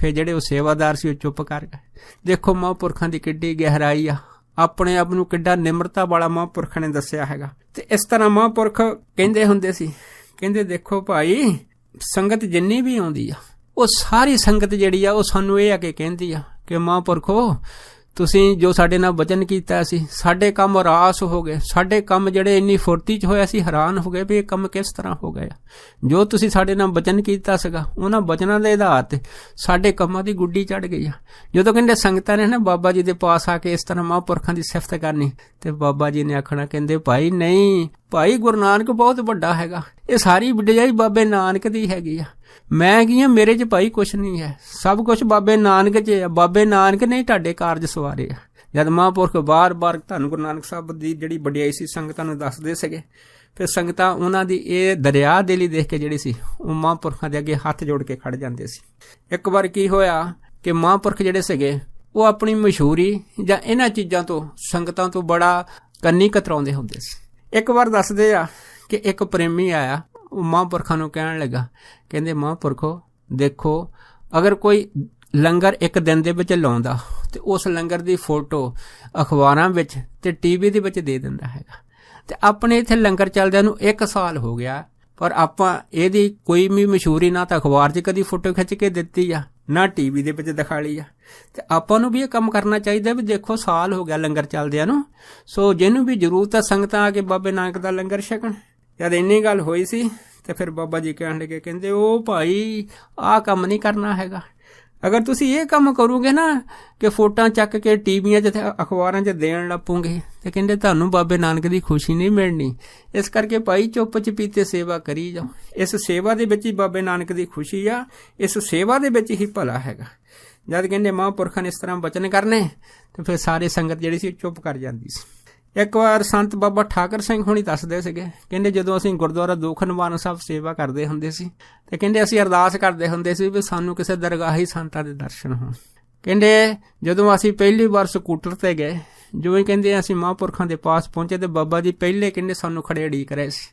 ਫਿਰ ਜਿਹੜੇ ਉਹ ਸੇਵਾਦਾਰ ਸੀ, ਉਹ ਚੁੱਪ ਕਰ ਗਏ। ਦੇਖੋ ਮਹਾਂਪੁਰਖਾਂ ਦੀ ਕਿੱਡੀ ਗਹਿਰਾਈ ਆ। ਆਪਣੇ ਆਪ ਨੂੰ ਕਿੱਡਾ ਨਿਮਰਤਾ ਵਾਲਾ ਮਹਾਂਪੁਰਖ ਨੇ ਦੱਸਿਆ ਹੈਗਾ। ਤੇ ਇਸ ਤਰ੍ਹਾਂ ਮਹਾਂਪੁਰਖ ਕਹਿੰਦੇ ਹੁੰਦੇ ਸੀ, ਕਹਿੰਦੇ ਦੇਖੋ ਭਾਈ, ਸੰਗਤ ਜਿੰਨੀ ਵੀ ਆਉਂਦੀ ਆ, ਉਹ ਸਾਰੀ ਸੰਗਤ ਜਿਹੜੀ ਆ, ਉਹ ਸਾਨੂੰ ਇਹ ਆ ਕੇ ਕਹਿੰਦੀ ਆ ਕਿ ਮਹਾਂਪੁਰਖੋ ਤੁਸੀਂ ਜੋ ਸਾਡੇ ਨਾਲ ਵਚਨ ਕੀਤਾ ਸੀ, ਸਾਡੇ ਕੰਮ ਰਾਸ ਹੋ ਗਏ। ਸਾਡੇ ਕੰਮ ਜਿਹੜੇ ਇੰਨੀ ਫੁਰਤੀ ਚ ਹੋਇਆ ਸੀ, ਹੈਰਾਨ ਹੋ ਗਏ ਵੀ ਇਹ ਕੰਮ ਕਿਸ ਤਰ੍ਹਾਂ ਹੋ ਗਿਆ। ਜੋ ਤੁਸੀਂ ਸਾਡੇ ਨਾਲ ਵਚਨ ਕੀਤਾ ਸੀਗਾ, ਉਹਨਾਂ ਵਚਨਾਂ ਦੇ ਆਧਾਰ ਤੇ ਸਾਡੇ ਕੰਮਾਂ ਦੀ ਗੁੱਡੀ ਚੜ ਗਈ ਆ। ਜਦੋਂ ਕਹਿੰਦੇ ਸੰਗਤਾਂ ਨੇ ਨਾ ਬਾਬਾ ਜੀ ਦੇ ਪਾਸ ਆ ਕੇ ਇਸ ਤਰ੍ਹਾਂ ਮਹਾਂਪੁਰਖਾਂ ਦੀ ਸਿਫਤ ਕਰਨੀ, ਤੇ ਬਾਬਾ ਜੀ ਨੇ ਆਖਣਾ, ਕਹਿੰਦੇ, ਭਾਈ ਨਹੀਂ, ਭਾਈ ਗੁਰੂ ਨਾਨਕ ਬਹੁਤ ਵੱਡਾ ਹੈਗਾ। ਇਹ ਸਾਰੀ ਵਡਿਆਈ ਬਾਬੇ ਨਾਨਕ ਦੀ ਹੈਗੀ ਆ। ਮੈਂ ਕੀ ਆ ਮੇਰੇ 'ਚ ਭਾਈ ਕੁਛ ਨਹੀਂ ਹੈ। ਸਭ ਕੁਝ ਬਾਬੇ ਨਾਨਕ 'ਚ ਆ ਬਾਬੇ ਨਾਨਕ ਨੇ ਤੁਹਾਡੇ ਕਾਰਜ ਸਵਾਰੇ ਆ। ਜਦ ਮਹਾਂਪੁਰਖ ਬਾਰ-ਬਾਰ ਧੰਨ ਗੁਰੂ ਨਾਨਕ ਸਾਹਿਬ ਦੀ ਜਿਹੜੀ ਵਡਿਆਈ ਸੀ, ਸੰਗਤਾਂ ਨੂੰ ਦੱਸਦੇ ਸੀਗੇ। ਫਿਰ ਸੰਗਤਾਂ ਉਹਨਾਂ ਦੀ ਇਹ ਦਰਿਆ ਦੇ ਲਈ ਦੇਖ ਕੇ ਜਿਹੜੀ ਸੀ, ਉਹ ਮਹਾਂਪੁਰਖਾਂ ਦੇ ਅੱਗੇ ਹੱਥ ਜੋੜ ਕੇ ਖੜ ਜਾਂਦੇ ਸੀ। ਇੱਕ ਵਾਰ ਕੀ ਹੋਇਆ ਕਿ ਮਹਾਂਪੁਰਖ ਜਿਹੜੇ ਸੀਗੇ, ਉਹ ਆਪਣੀ ਮਸ਼ਹੂਰੀ ਜਾਂ ਇਹਨਾਂ ਚੀਜ਼ਾਂ ਤੋਂ, ਸੰਗਤਾਂ ਤੋਂ ਬੜਾ ਕੰਨੀ ਕਤਰਾਉਂਦੇ ਹੁੰਦੇ ਸੀ। ਇੱਕ ਵਾਰ ਦੱਸਦੇ ਆ ਕਿ ਇੱਕ ਪ੍ਰੇਮੀ ਆਇਆ ਉਹ ਮਹਾਂਪੁਰਖਾਂ ਨੂੰ ਕਹਿਣ ਲੱਗਾ, ਕਹਿੰਦੇ, ਮਹਾਂਪੁਰਖੋ, ਦੇਖੋ, ਅਗਰ ਕੋਈ ਲੰਗਰ ਇੱਕ ਦਿਨ ਦੇ ਵਿੱਚ ਲਾਉਂਦਾ ਤੇ ਉਸ ਲੰਗਰ ਦੀ ਫੋਟੋ ਅਖਬਾਰਾਂ ਵਿੱਚ ਤੇ ਟੀਵੀ ਦੇ ਵਿੱਚ ਦੇ ਦਿੰਦਾ ਹੈਗਾ। ਤੇ ਆਪਣੇ ਇੱਥੇ ਲੰਗਰ ਚੱਲਦਿਆਂ ਨੂੰ 1 ਸਾਲ ਹੋ ਗਿਆ, ਪਰ ਆਪਾਂ ਇਹਦੀ ਕੋਈ ਵੀ ਮਸ਼ਹੂਰੀ ਨਾ ਤਾਂ ਅਖਬਾਰ 'ਚ ਕਦੀ ਫੋਟੋ ਖਿੱਚ ਕੇ ਦਿੱਤੀ ਆ, ਨਾ ਟੀਵੀ ਦੇ ਵਿੱਚ ਦਿਖਾ ਲਈ ਆ। ਤੇ ਆਪਾਂ ਨੂੰ ਵੀ ਇਹ ਕੰਮ ਕਰਨਾ ਚਾਹੀਦਾ ਵੀ ਦੇਖੋ, ਸਾਲ ਹੋ ਗਿਆ ਲੰਗਰ ਚੱਲਦਿਆਂ ਨੂੰ, ਸੋ ਜਿਹਨੂੰ ਵੀ ਜ਼ਰੂਰਤ ਆ ਸੰਗਤਾਂ ਆ ਕੇ ਬਾਬੇ ਨਾਨਕ ਦਾ ਲੰਗਰ ਛਕਣ। ਜਦ ਇੰਨੀ ਗੱਲ ਹੋਈ ਸੀ, ਤੇ ਫਿਰ ਬਾਬਾ ਜੀ ਕਹਿਣ ਲੱਗੇ, ਕਹਿੰਦੇ, ਉਹ ਭਾਈ, ਆਹ ਕੰਮ ਨਹੀਂ ਕਰਨਾ ਹੈਗਾ। ਅਗਰ ਤੁਸੀਂ ਇਹ ਕੰਮ ਕਰੋਗੇ ਨਾ, ਕਿ ਫੋਟਾਂ ਚੱਕ ਕੇ ਟੀਵੀਆਂ 'ਚ ਅਖਬਾਰਾਂ 'ਚ ਦੇਣ ਲੱਪੋਗੇ, ਤੇ ਕਹਿੰਦੇ, ਤੁਹਾਨੂੰ ਬਾਬੇ ਨਾਨਕ ਦੀ ਖੁਸ਼ੀ ਨਹੀਂ ਮਿਲਣੀ। ਇਸ ਕਰਕੇ ਭਾਈ ਚੁੱਪ ਚਪੀਤੇ ਸੇਵਾ ਕਰੀ ਜਾਓ। ਇਸ ਸੇਵਾ ਦੇ ਵਿੱਚ ਹੀ ਬਾਬੇ ਨਾਨਕ ਦੀ ਖੁਸ਼ੀ ਆ, ਇਸ ਸੇਵਾ ਦੇ ਵਿੱਚ ਹੀ ਭਲਾ ਹੈਗਾ। ਜਦ ਕਹਿੰਦੇ, ਮਹਾਂਪੁਰਖਾਂ ਨੇ ਇਸ ਤਰ੍ਹਾਂ ਬਚਨ ਕਰਨੇ, ਤੇ ਫਿਰ ਸਾਰੇ ਸੰਗਤ ਜਿਹੜੀ ਸੀ, ਚੁੱਪ ਕਰ ਜਾਂਦੀ ਸੀ। ਇੱਕ ਵਾਰ ਸੰਤ ਬਾਬਾ ਠਾਕਰ ਸਿੰਘ ਹੁਣੀ ਦੱਸਦੇ ਸੀਗੇ, ਕਹਿੰਦੇ ਜਦੋਂ ਅਸੀਂ ਗੁਰਦੁਆਰਾ ਦੋਖਨਵਾਨ ਸਾਹਿਬ ਸੇਵਾ ਕਰਦੇ ਹੁੰਦੇ ਸੀ, ਤੇ ਕਹਿੰਦੇ ਅਸੀਂ ਅਰਦਾਸ ਕਰਦੇ ਹੁੰਦੇ ਸੀ ਵੀ ਸਾਨੂੰ ਕਿਸੇ ਦਰਗਾਹੀ ਸੰਤਾਂ ਦੇ ਦਰਸ਼ਨ ਹੋਣ। ਕਹਿੰਦੇ ਜਦੋਂ ਅਸੀਂ ਪਹਿਲੀ ਵਾਰ ਸਕੂਟਰ ਤੇ ਗਏ, ਜਿਵੇਂ ਕਹਿੰਦੇ ਅਸੀਂ ਮਹਾਂਪੁਰਖਾਂ ਦੇ ਪਾਸ ਪਹੁੰਚੇ ਤੇ ਬਾਬਾ ਜੀ ਪਹਿਲੇ ਕਹਿੰਦੇ ਸਾਨੂੰ ਖੜੇ ਢੀਕ ਰਹੇ ਸੀ।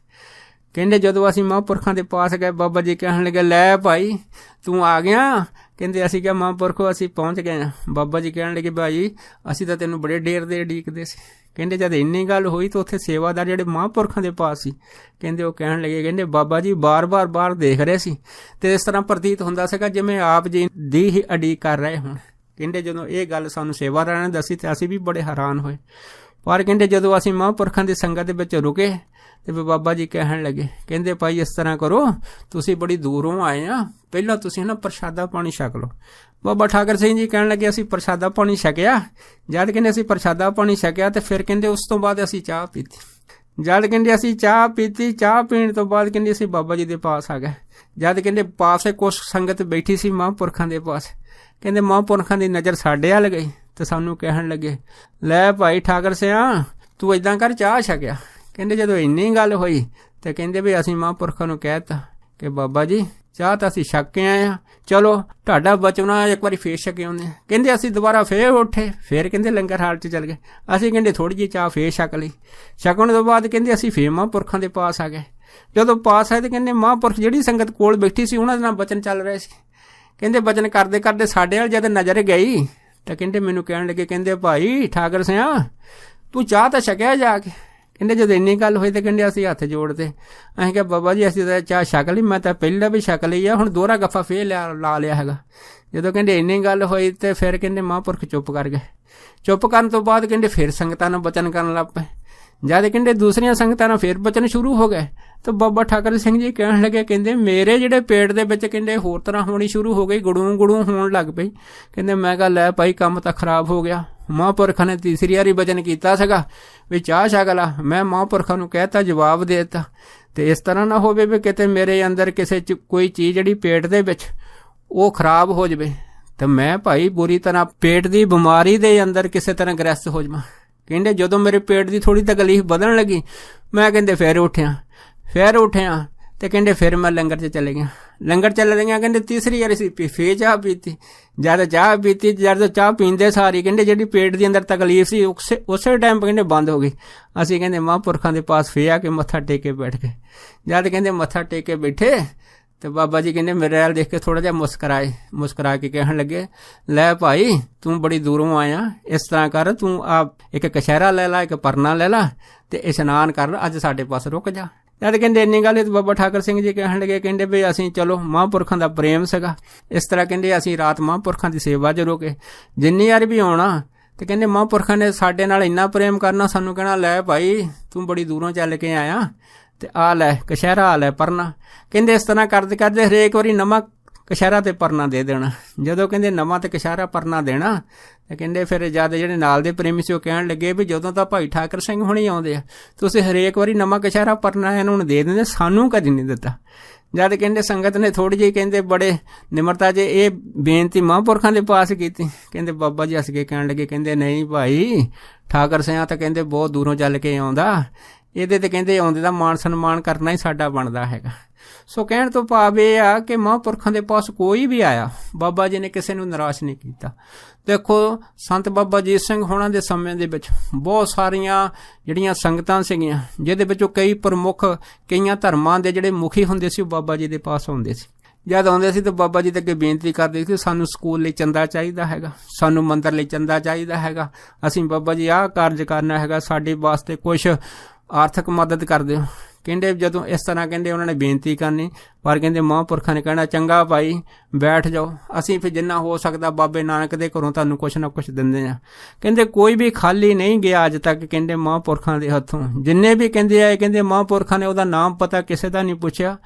ਕਹਿੰਦੇ ਜਦੋਂ ਅਸੀਂ ਮਹਾਂਪੁਰਖਾਂ ਦੇ ਪਾਸ ਗਏ, ਬਾਬਾ ਜੀ ਕਹਿਣ ਲੱਗੇ, ਲੈ ਭਾਈ, ਤੂੰ ਆ ਗਿਆ? ਕਹਿੰਦੇ ਅਸੀਂ ਕਿਹਾ, ਮਹਾਂਪੁਰਖੋ, ਅਸੀਂ ਪਹੁੰਚ ਗਏ ਆ ਬਾਬਾ ਜੀ ਕਹਿਣ ਲੱਗੇ, ਭਾਈ, ਅਸੀਂ ਤਾਂ ਤੈਨੂੰ ਬੜੇ ਡੇਰ ਦੇ ਢੀਕਦੇ ਸੀ। ਕਹਿੰਦੇ ਜਦ ਇੰਨੀ ਗੱਲ ਹੋਈ ਤਾਂ ਉੱਥੇ ਸੇਵਾਦਾਰ ਜਿਹੜੇ ਮਹਾਂਪੁਰਖਾਂ ਦੇ ਪਾਸ ਸੀ, ਕਹਿੰਦੇ ਉਹ ਕਹਿਣ ਲੱਗੇ, ਕਹਿੰਦੇ ਬਾਬਾ ਜੀ ਬਾਰ-ਬਾਰ ਬਾਹਰ ਦੇਖ ਰਹੇ ਸੀ। ਤੇ ਇਸ ਤਰ੍ਹਾਂ ਪ੍ਰਤੀਤ ਹੁੰਦਾ ਸੀਗਾ ਜਿਵੇਂ ਆਪ ਜੀ ਦੀ ਹੀ ਅਡੀ ਕਰ ਰਹੇ ਹੋਣ। ਕਹਿੰਦੇ ਜਦੋਂ ਇਹ ਗੱਲ ਸਾਨੂੰ ਸੇਵਾਦਾਰਾਂ ਨੇ ਦੱਸੀ ਤੇ ਅਸੀਂ ਵੀ ਬੜੇ ਹੈਰਾਨ ਹੋਏ। ਪਰ ਕਹਿੰਦੇ ਜਦੋਂ ਅਸੀਂ ਮਹਾਂਪੁਰਖਾਂ ਦੀ ਸੰਗਤ ਦੇ ਵਿੱਚ ਰੁਕੇ ਤੇ ਫਿਰ ਬਾਬਾ ਜੀ ਕਹਿਣ ਲੱਗੇ, ਕਹਿੰਦੇ ਭਾਈ ਇਸ ਤਰ੍ਹਾਂ ਕਰੋ, ਤੁਸੀਂ ਬੜੀ ਦੂਰੋਂ ਆਏ ਆ, ਪਹਿਲਾਂ ਤੁਸੀਂ ਨਾ ਪ੍ਰਸ਼ਾਦਾ ਪਾਣੀ ਛਕ ਲਓ। ਬਾਬਾ ਠਾਕਰ ਸਿੰਘ ਜੀ ਕਹਿਣ ਲੱਗੇ, ਅਸੀਂ ਪ੍ਰਸ਼ਾਦਾ ਪਾਣੀ ਛਕਿਆ। ਜਦ ਕਹਿੰਦੇ ਅਸੀਂ ਪ੍ਰਸ਼ਾਦਾ ਪਾਣੀ ਛਕਿਆ ਤੇ ਫਿਰ ਕਹਿੰਦੇ ਉਸ ਤੋਂ ਬਾਅਦ ਅਸੀਂ ਚਾਹ ਪੀਤੀ। ਜਦ ਕਹਿੰਦੇ ਅਸੀਂ ਚਾਹ ਪੀਤੀ, ਚਾਹ ਪੀਣ ਤੋਂ ਬਾਅਦ ਕਹਿੰਦੇ ਅਸੀਂ ਬਾਬਾ ਜੀ ਦੇ ਪਾਸ ਆ ਗਏ। ਜਦ ਕਹਿੰਦੇ ਪਾਸੇ ਕੁਛ ਸੰਗਤ ਬੈਠੀ ਸੀ ਮਹਾਂਪੁਰਖਾਂ ਦੇ ਪਾਸ, ਕਹਿੰਦੇ ਮਹਾਂਪੁਰਖਾਂ ਦੀ ਨਜ਼ਰ ਸਾਡੇ ਵੱਲ ਗਈ ਤੇ ਸਾਨੂੰ ਕਹਿਣ ਲੱਗੇ, ਲੈ ਭਾਈ ਠਾਕਰ ਸਿਆ, ਤੂੰ ਇਦਾਂ ਕਰ, ਚਾਹ ਛਕਿਆ। ਕਹਿੰਦੇ ਜਦੋਂ ਇੰਨੀ ਗੱਲ ਹੋਈ ਤੇ ਕਹਿੰਦੇ ਵੀ ਅਸੀਂ ਮਹਾਂਪੁਰਖਾਂ ਨੂੰ ਕਹਿਤਾ ਕਿ ਬਾਬਾ ਜੀ, ਚਾਹ ਤਾਂ ਅਸੀਂ ਛੱਕ ਕੇ ਆਏ ਆ ਚਲੋ, ਤੁਹਾਡਾ ਬਚਣਾ ਇੱਕ ਵਾਰੀ ਫੇਰ ਛਕੇ ਆਉਂਦੇ ਕਹਿੰਦੇ ਅਸੀਂ ਦੁਬਾਰਾ ਫੇਰ ਉੱਠੇ। ਫੇਰ ਕਹਿੰਦੇ ਲੰਗਰ ਹਾਲ 'ਚ ਚੱਲ ਗਏ। ਅਸੀਂ ਕਹਿੰਦੇ ਥੋੜੀ ਜਿਹੀ ਚਾਹ ਫੇਰ ਛਕ ਲਈ। ਛਕਣ ਤੋਂ ਬਾਅਦ ਕਹਿੰਦੇ ਅਸੀਂ ਫੇਰ ਮਹਾਂਪੁਰਖਾਂ ਦੇ ਪਾਸ ਆ ਗਏ। ਜਦੋਂ ਪਾਸ ਆਏ ਤੇ ਕਹਿੰਦੇ ਮਹਾਂਪੁਰਖ ਜਿਹੜੀ ਸੰਗਤ ਕੋਲ ਬੈਠੀ ਸੀ, ਉਹਨਾਂ ਦੇ ਨਾਲ ਬਚਨ ਚੱਲ ਰਿਹਾ ਸੀ। ਕਹਿੰਦੇ ਬਚਨ ਕਰਦੇ ਕਰਦੇ ਸਾਡੇ ਵੱਲ ਜਦ ਨਜ਼ਰ ਗਈ, ਤਾਂ ਕਹਿੰਦੇ ਮੈਨੂੰ ਕਹਿਣ ਲੱਗੇ, ਕਹਿੰਦੇ ਭਾਈ ਠਾਕਰ ਸਿਆ, ਤੂੰ ਚਾਹ ਤਾਂ ਛਕਿਆ ਜਾ ਕੇ। ਕਹਿੰਦੇ ਜਦ ਇੰਨੀ ਗੱਲ ਹੋਈ ਤੇ ਕਹਿੰਦੇ ਅਸੀਂ ਹੱਥ ਜੋੜਦੇ। ਅਸੀਂ ਕਿਹਾ, ਬਾਬਾ ਜੀ, ਅਸੀਂ ਤਾਂ ਚਾਹ ਛਕ ਲਈ। ਮੈਂ ਤਾਂ ਪਹਿਲਾਂ ਵੀ ਛਕ ਲਈ ਆ। ਹੁਣ ਦੋਹਰਾ ਗੱਫਾ ਫੇਰ ਲਿਆ, ਲਾ ਲਿਆ ਹੈਗਾ। ਜਦੋਂ ਕਹਿੰਦੇ ਇੰਨੀ ਗੱਲ ਹੋਈ ਤੇ ਫਿਰ ਕਹਿੰਦੇ ਮਹਾਂਪੁਰਖ ਚੁੱਪ ਕਰ ਗਏ। ਚੁੱਪ ਕਰਨ ਤੋਂ ਬਾਅਦ ਕਹਿੰਦੇ ਫਿਰ ਸੰਗਤਾਂ ਨੂੰ ਬਚਨ ਕਰਨ ਲੱਗ ਪਏ। ਜਦ ਕਹਿੰਦੇ ਦੂਸਰੀਆਂ ਸੰਗਤਾਂ ਨਾਲ ਫਿਰ ਬਚਨ ਸ਼ੁਰੂ ਹੋ ਗਏ। ਤਾਂ ਬਾਬਾ ਠਾਕਰ ਸਿੰਘ ਜੀ ਕਹਿਣ ਲੱਗੇ, ਕਹਿੰਦੇ ਮੇਰੇ ਜਿਹੜੇ ਪੇਟ ਦੇ ਵਿੱਚ ਕਹਿੰਦੇ ਹੋਰ ਤਰ੍ਹਾਂ ਹੋਣੀ ਸ਼ੁਰੂ ਹੋ ਗਈ ਗੜੂ ਗੜੂ ਹੋਣ ਲੱਗ ਪਈ। ਕਹਿੰਦੇ ਮੈਂ ਕਹਾ, ਲੈ ਭਾਈ, ਕੰਮ ਤਾਂ ਖਰਾਬ ਹੋ ਗਿਆ। ਮਹਾਂਪੁਰਖਾਂ ਨੇ ਤੀਸਰੀ ਵਾਰੀ ਬਚਨ ਕੀਤਾ ਸੀਗਾ ਵੀ ਚਾਹ ਛਕਲਾ ਮੈਂ ਮਹਾਂਪੁਰਖਾਂ ਨੂੰ ਕਹਿਤਾ, ਜਵਾਬ ਦੇ ਦਿੱਤਾ। ਤੇ ਇਸ ਤਰ੍ਹਾਂ ਨਾ ਹੋਵੇ ਵੀ ਕਿਤੇ ਮੇਰੇ ਅੰਦਰ ਕਿਸੇ ਚ ਕੋਈ ਚੀਜ਼ ਜਿਹੜੀ ਪੇਟ ਦੇ ਵਿੱਚ, ਉਹ ਖਰਾਬ ਹੋ ਜਵੇ, ਤੇ ਮੈਂ ਭਾਈ ਬੁਰੀ ਤਰ੍ਹਾਂ ਪੇਟ ਦੀ ਬਿਮਾਰੀ ਦੇ ਅੰਦਰ ਕਿਸੇ ਤਰ੍ਹਾਂ ਗ੍ਰਸਤ ਹੋ ਜਾਵਾਂ। ਕਹਿੰਦੇ ਜਦੋਂ ਮੇਰੇ ਪੇਟ ਦੀ ਥੋੜੀ ਤਕਲੀਫ ਵਧਣ ਲੱਗੀ, ਮੈਂ ਕਹਿੰਦੇ ਫੇਰ ਉੱਠਿਆ। ਫੇਰ ਉੱਠਿਆ ਤੇ ਕਹਿੰਦੇ ਫਿਰ ਮੈਂ ਲੰਗਰ 'ਚ ਚਲੇ ਗਿਆ। ਲੰਗਰ ਚੱਲ ਰਹੀਆਂ ਕਹਿੰਦੇ ਤੀਸਰੀ ਵਾਰੀ ਸੀ ਫੇ ਚਾਹ ਪੀਤੀ। ਜਦ ਚਾਹ ਪੀਤੀ, ਜਦ ਚਾਹ ਪੀਂਦੇ ਸਾਰੀ ਕਹਿੰਦੇ ਜਿਹੜੀ ਪੇਟ ਦੇ ਅੰਦਰ ਤਕਲੀਫ ਸੀ, ਉਸੇ ਉਸੇ ਟਾਈਮ ਕਹਿੰਦੇ ਬੰਦ ਹੋ ਗਈ। ਅਸੀਂ ਕਹਿੰਦੇ ਮਹਾਂਪੁਰਖਾਂ ਦੇ ਪਾਸ ਫੇ ਆ ਕੇ ਮੱਥਾ ਟੇਕ ਕੇ ਬੈਠ ਗਏ। ਜਦ ਕਹਿੰਦੇ ਮੱਥਾ ਟੇਕ ਕੇ ਬੈਠੇ, ਤੇ ਬਾਬਾ ਜੀ ਕਹਿੰਦੇ ਮੇਰੇ ਵੱਲ ਦੇਖ ਕੇ ਥੋੜਾ ਜਿਹਾ ਮੁਸਕਰਾਏ ਮੁਸਕਰਾ ਕੇ ਕਹਿਣ ਲੱਗੇ, ਲੈ ਭਾਈ, ਤੂੰ ਬੜੀ ਦੂਰੋਂ ਆਇਆ। ਇਸ ਤਰ੍ਹਾਂ ਕਰ, ਤੂੰ ਆ ਇੱਕ ਕਸ਼ਹਿਰਾ ਲੈ ਲੈ, ਇੱਕ ਪਰਨਾ ਲੈ ਲੈ, ਤੇ ਇਸ਼ਨਾਨ ਕਰ, ਅੱਜ ਸਾਡੇ ਪਾਸ ਰੁਕ ਜਾ। ਜਦ ਕਹਿੰਦੇ ਇੰਨੀ ਗੱਲ ਤੇ ਬਾਬਾ ਠਾਕਰ ਸਿੰਘ ਜੀ ਕਹਿਣ ਲੱਗੇ, ਕਹਿੰਦੇ ਵੀ ਅਸੀਂ ਚਲੋ ਮਹਾਂਪੁਰਖਾਂ ਦਾ ਪ੍ਰੇਮ ਸੀਗਾ। ਇਸ ਤਰ੍ਹਾਂ ਕਹਿੰਦੇ ਅਸੀਂ ਰਾਤ ਮਹਾਂਪੁਰਖਾਂ ਦੀ ਸੇਵਾ 'ਚ ਰੁਕੇ ਜਿੰਨੀ ਵਾਰ ਵੀ ਆਉਣਾ, ਤੇ ਕਹਿੰਦੇ ਮਹਾਂਪੁਰਖਾਂ ਨੇ ਸਾਡੇ ਨਾਲ ਇੰਨਾ ਪ੍ਰੇਮ ਕਰਨਾ, ਸਾਨੂੰ ਕਹਿਣਾ, ਲੈ ਭਾਈ, ਤੂੰ ਬੜੀ ਦੂਰੋਂ ਚੱਲ ਕੇ ਆਇਆ, ਤੇ ਆ ਲੈ ਕਸ਼ਹਿਰਾ ਆ ਲੈ ਪਰਨਾ। ਕਹਿੰਦੇ ਇਸ ਤਰ੍ਹਾਂ ਕਰਦੇ ਕਰਦੇ ਹਰੇਕ ਵਾਰੀ ਨਵਾਂ ਕਸ਼ਹਿਰਾ ਤੇ ਪਰਨਾ ਦੇ ਦੇਣਾ। ਜਦੋਂ ਕਹਿੰਦੇ ਨਵਾਂ ਤੇ ਕਸ਼ਹਿਰਾ ਪਰਨਾ ਦੇਣਾ, ਤੇ ਕਹਿੰਦੇ ਫਿਰ ਜਦ ਜਿਹੜੇ ਨਾਲ ਦੇ ਪ੍ਰੇਮੀ ਸੀ ਉਹ ਕਹਿਣ ਲੱਗੇ ਵੀ ਜਦੋਂ ਤਾਂ ਭਾਈ ਠਾਕਰ ਸਿੰਘ ਹੁਣੇ ਆਉਂਦੇ ਆ, ਤੁਸੀਂ ਹਰੇਕ ਵਾਰੀ ਨਵਾਂ ਕਸ਼ਹਿਰਾ ਪਰਨਾ ਇਹਨਾਂ ਨੂੰ ਦੇ ਦਿੰਦੇ, ਸਾਨੂੰ ਕਦੀ ਨਹੀਂ ਦਿੱਤਾ। ਜਦ ਕਹਿੰਦੇ ਸੰਗਤ ਨੇ ਥੋੜੀ ਜਿਹੀ ਕਹਿੰਦੇ ਬੜੇ ਨਿਮਰਤਾ ਜੇ ਇਹ ਬੇਨਤੀ ਮਹਾਂਪੁਰਖਾਂ ਦੇ ਪਾਸ ਕੀਤੀ, ਕਹਿੰਦੇ ਬਾਬਾ ਜੀ ਹੱਸ ਕੇ ਕਹਿਣ ਲੱਗੇ, ਕਹਿੰਦੇ ਨਹੀਂ ਭਾਈ, ਠਾਕਰ ਸਿਆਂ ਤਾਂ ਕਹਿੰਦੇ ਬਹੁਤ ਦੂਰੋਂ ਚੱਲ ਕੇ ਆਉਂਦਾ ਇਹਦੇ ਤੇ ਕਹਿੰਦੇ ਆਉਂਦੇ ਦਾ ਮਾਣ ਸਨਮਾਨ ਕਰਨਾ ਹੀ ਸਾਡਾ ਬਣਦਾ ਹੈਗਾ। ਸੋ ਕਹਿਣ ਤੋਂ ਭਾਵ ਇਹ ਆ ਕਿ ਮਹਾਂਪੁਰਖਾਂ ਦੇ ਪਾਸ ਕੋਈ ਵੀ ਆਇਆ, ਬਾਬਾ ਜੀ ਨੇ ਕਿਸੇ ਨੂੰ ਨਿਰਾਸ਼ ਨਹੀਂ ਕੀਤਾ। ਦੇਖੋ, ਸੰਤ ਬਾਬਾ ਜੀਤ ਸਿੰਘ ਹੋਣਾ ਦੇ ਸਮੇਂ ਦੇ ਵਿੱਚ ਬਹੁਤ ਸਾਰੀਆਂ ਜਿਹੜੀਆਂ ਸੰਗਤਾਂ ਸੀਗੀਆਂ, ਜਿਹਦੇ ਵਿੱਚੋਂ ਕਈ ਪ੍ਰਮੁੱਖ, ਕਈਆਂ ਧਰਮਾਂ ਦੇ ਜਿਹੜੇ ਮੁਖੀ ਹੁੰਦੇ ਸੀ, ਉਹ ਬਾਬਾ ਜੀ ਦੇ ਪਾਸ ਆਉਂਦੇ ਸੀ। ਜਦ ਆਉਂਦੇ ਸੀ ਤਾਂ ਬਾਬਾ ਜੀ ਦੇ ਅੱਗੇ ਬੇਨਤੀ ਕਰਦੇ ਸੀ ਸਾਨੂੰ ਸਕੂਲ ਲਈ ਚੰਦਾ ਚਾਹੀਦਾ ਹੈਗਾ, ਸਾਨੂੰ ਮੰਦਰ ਲਈ ਚੰਦਾ ਚਾਹੀਦਾ ਹੈਗਾ। ਅਸੀਂ ਬਾਬਾ ਜੀ ਆਹ ਕਾਰਜ ਕਰਨਾ ਹੈਗਾ, ਸਾਡੇ ਵਾਸਤੇ ਕੁਝ ਆਰਥਿਕ ਮਦਦ ਕਰ ਦਿਓ ਕਹਿੰਦੇ ਜਦੋਂ ਇਸ ਤਰ੍ਹਾਂ ਕਹਿੰਦੇ ਉਹਨਾਂ ਨੇ ਬੇਨਤੀ ਕਰਨੀ, ਪਰ ਕਹਿੰਦੇ ਮਹਾਂਪੁਰਖਾਂ ਨੇ ਕਹਿਣਾ, ਚੰਗਾ ਭਾਈ, ਬੈਠ ਜਾਓ। ਅਸੀਂ ਫਿਰ ਜਿੰਨਾ ਹੋ ਸਕਦਾ ਬਾਬੇ ਨਾਨਕ ਦੇ ਘਰੋਂ ਤੁਹਾਨੂੰ ਕੁਛ ਨਾ ਕੁਛ ਦਿੰਦੇ ਆ ਕਹਿੰਦੇ ਕੋਈ ਵੀ ਖਾਲੀ ਨਹੀਂ ਗਿਆ ਅੱਜ ਤੱਕ ਕਹਿੰਦੇ ਮਹਾਂਪੁਰਖਾਂ ਦੇ ਹੱਥੋਂ। ਜਿੰਨੇ ਵੀ ਕਹਿੰਦੇ ਆਏ, ਕਹਿੰਦੇ ਮਹਾਂਪੁਰਖਾਂ ਨੇ ਉਹਦਾ ਨਾਮ ਪਤਾ ਕਿਸੇ ਦਾ ਨਹੀਂ ਪੁੱਛਿਆ।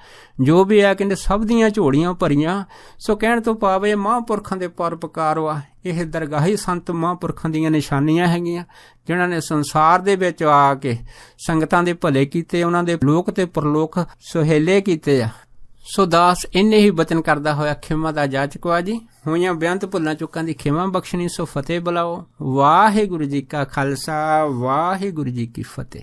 ਜੋ ਵੀ ਆ ਕਹਿੰਦੇ ਸਭ ਦੀਆਂ ਝੋੜੀਆਂ ਭਰੀਆਂ। ਸੋ ਕਹਿਣ ਤੋਂ ਭਾਵੇਂ ਮਹਾਂਪੁਰਖਾਂ ਦੇ ਪਰਪਕਾਰ ਵਾ। ਇਹ ਦਰਗਾਹੀ ਸੰਤ ਮਹਾਂਪੁਰਖਾਂ ਦੀਆਂ ਨਿਸ਼ਾਨੀਆਂ ਹੈਗੀਆਂ, ਜਿਨ੍ਹਾਂ ਨੇ ਸੰਸਾਰ ਦੇ ਵਿੱਚ ਆ ਕੇ ਸੰਗਤਾਂ ਦੇ ਭਲੇ ਕੀਤੇ, ਉਹਨਾਂ ਦੇ ਲੋਕ ਤੇ ਪਰਲੋਕ ਸੁਹੇਲੇ ਕੀਤੇ ਆ। ਸੋ ਦਾਸ ਇੰਨੇ ਹੀ ਬਚਨ ਕਰਦਾ ਹੋਇਆ ਖਿਮਾ ਦਾ ਜਾਚਕਵਾ ਜੀ। ਹੋਈਆਂ ਬੇਅੰਤ ਭੁੱਲਾਂ ਚੁੱਕਾਂ ਦੀ ਖਿਮਾ ਬਖਸ਼ਣੀ, ਸੋ ਫਤਿਹ ਬੁਲਾਓ। ਵਾਹਿਗੁਰੂ ਜੀ ਕਾ ਖਾਲਸਾ, ਵਾਹਿਗੁਰੂ ਜੀ ਕੀ ਫਤਿਹ।